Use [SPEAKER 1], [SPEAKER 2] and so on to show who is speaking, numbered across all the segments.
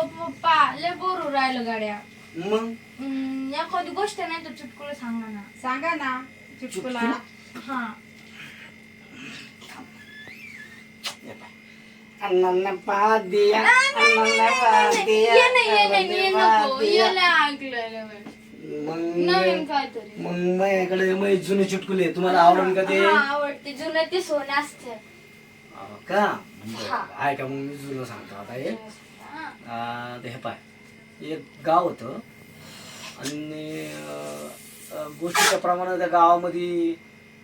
[SPEAKER 1] पप्पा पप्पा लय बोरू राहिलं गाड्या.
[SPEAKER 2] मग?
[SPEAKER 1] हम्म, एखादी गोष्ट नाही तर चुटकुलं सांगा ना.
[SPEAKER 3] सांगा ना चुटकुला.
[SPEAKER 1] हा.
[SPEAKER 2] अन्नाला पात दिया अन्नाला पात दिया
[SPEAKER 1] ये नाही ये नाही ये
[SPEAKER 2] अन्नाला
[SPEAKER 1] नको
[SPEAKER 2] पात
[SPEAKER 1] ये
[SPEAKER 2] दिया.
[SPEAKER 1] नाही ऐकलेलं मी.
[SPEAKER 2] मग
[SPEAKER 1] नवीन काहीतरी.
[SPEAKER 2] मग माझ्याकडे मग जुने चुटकुले तुम्हाला आवडून का ते?
[SPEAKER 1] हा आवडते. जुनं ते सोनं असते.
[SPEAKER 2] का? बरं.
[SPEAKER 1] हा.
[SPEAKER 2] आहे का मग मी जुनं सांगतो आता हे.
[SPEAKER 1] हा.
[SPEAKER 2] हे पाय. एक गाव होतं. आणि गोष्टीच्या प्रमाणे त्या गावामध्ये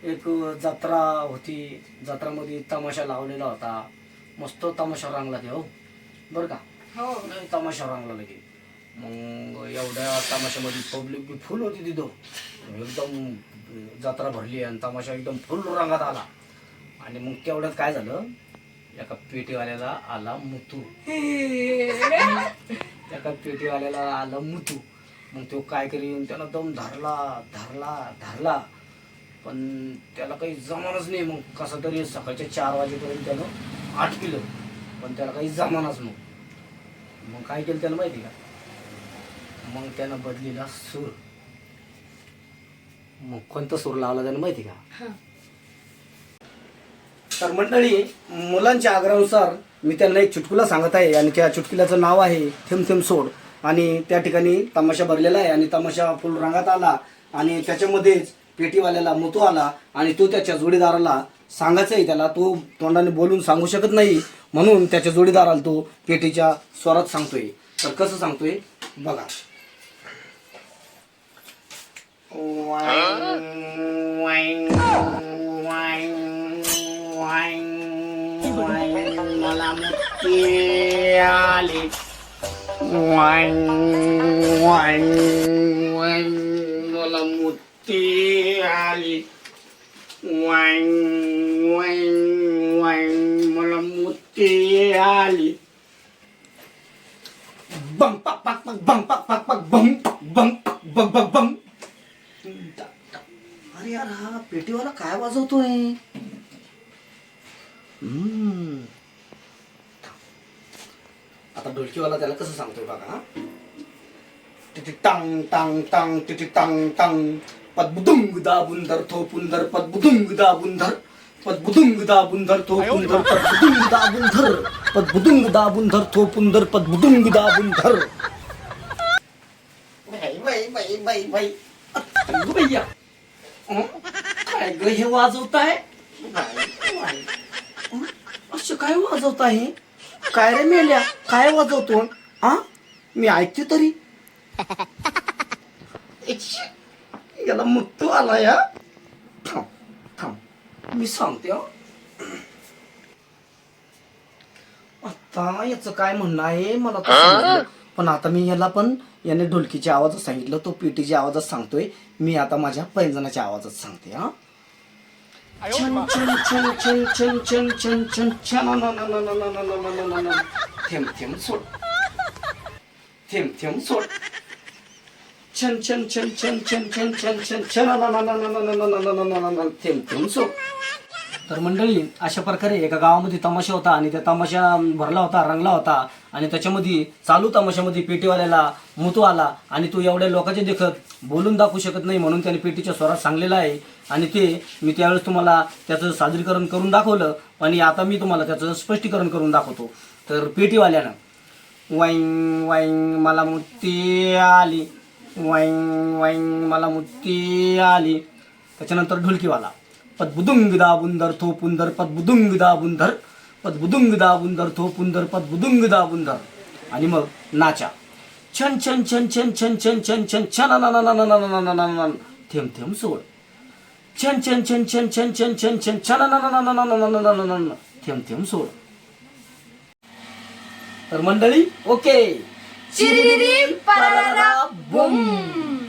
[SPEAKER 2] एक जत्रा होती. जत्रामध्ये तमाशा लावलेला होता. मस्त तमाशा रंगला ते हो. बरं का?
[SPEAKER 3] हो.
[SPEAKER 2] तमाशा रंगला लगे मग एवढ्या तमाशामध्ये पब्लिक बी फुल होती तिथं. एकदम जत्रा भरली आणि तमाशा एकदम फुल रंगात आला. आणि मग तेवढ्यात काय झालं? एका पेटीवाल्याला आला मुतू. एका पेटीवाल्याला आला मुतू. मग तो काय करीन त्याला दम धरला धरला धरला. पण त्याला काही जमानच नाही मग. कसं तरी सकाळच्या चार वाजेपर्यंत त्यानं आठ किलो पण त्याला काही जमानच मग मग काय केलं त्यानं माहिती का? मग त्यानं बदलीला सूर. मग कोणता सूर लावला त्यानं माहिती का?
[SPEAKER 1] हा.
[SPEAKER 2] तर मंडळी मुलांच्या आग्रहानुसार मी त्यांना एक चुटकुला सांगत आहे आणि त्या चुटकुल्याचं नाव आहे थेंब थेंब सोड. आणि त्या ठिकाणी तमाशा भरलेला आहे आणि तमाशा फुल रंगात आला आणि त्याच्यामध्येच पेटीवाल्याला मोतो आला आणि तो त्याच्या जोडीदाराला सांगायचं आहे त्याला. तो तोंडाने बोलून सांगू शकत नाही. म्हणून त्याच्या जोडीदाराला तो पेटीच्या स्वरात सांगतोय. तर कसं सांगतोय? बघा. आली. वाईन वाईन वाईन मला मुक्ती आली. वाईन वाईन वाईन मला मुक्ती आली. बम पक पक पक बम पक पक पक बम पक बम पक बम बम बम. अरे यार हा पेटीवाला काय वाजवतोय? हम्म. आता ढोलकीवाला त्याला कसं सांगतोय बघा हा? तिथे टांग टांग टांग तिथे टांग टांग. पदबुदुंग दाबुंदर थोपुंदर पदबुदुंग दाबुंदर पदबुदुंग दाबुंदर थोपुंदर पदबुदुंग दाबुंदर पदबुदुंग दाबुंदर थोपुंदर पदबुदुंग दाबुंदर बाई बाई बाई बाई अरे भैया? काय ग हे वाजवताय? असं काय वाजवत आहे काय रे मेल्या? काय वाजवतो हा मी ऐकते तरी. याला मुत्तू आला या थांब थांब. मी सांगते हं. आता याचं काय म्हणणं आहे मला तर समजलं. पण आता मी याला पण याने ढोलकीच्या आवाजात सांगितलं तो पेटीच्या आवाजात सांगतोय. मी आता माझ्या पैंजणाच्या आवाजात सांगते हा. छन छन छन छन छन छन छन छन छन न न न न न न न न न न न. थेंब थेंब सोड थेंब थेंब सोड छन छन छन छन छन छन तर मंडळी अशा प्रकारे एका गावामध्ये तमाशा होता आणि त्या तमाशा भरला होता रंगला होता आणि त्याच्यामध्ये चालू तमाशामध्ये पेटीवाल्याला मुतो आला आणि तो एवढ्या लोकांचे देखत बोलून दाखवू शकत नाही म्हणून त्याने पेटीच्या स्वरात सांगलेलं आहे. आणि ते मी त्यावेळेस तुम्हाला त्याचं सादरीकरण करून दाखवलं आणि आता मी तुम्हाला त्याचं स्पष्टीकरण करून दाखवतो. तर पेटीवाल्यानं वाईंग वाईंग मला मुत्ती आली. वाईंग वाईंग मला मुत्ती आली. त्याच्यानंतर ढुलकीवाला पदबुदुंग दाबुंदर थोपुंदर पदबुदुंग दाबुंदर पदबुदुंग दाबुंदर थोपुंदर पदबुदुंग दाबुंदर आणि मग नाचा छन छन छन छन छन छन छन छन छन न थेंब थेंब सोड छन छन छन छन छन छन छन छन छन थेंब थेंब सोड तर मंडळी ओके
[SPEAKER 1] चिरिरिरी, परारा, बुम.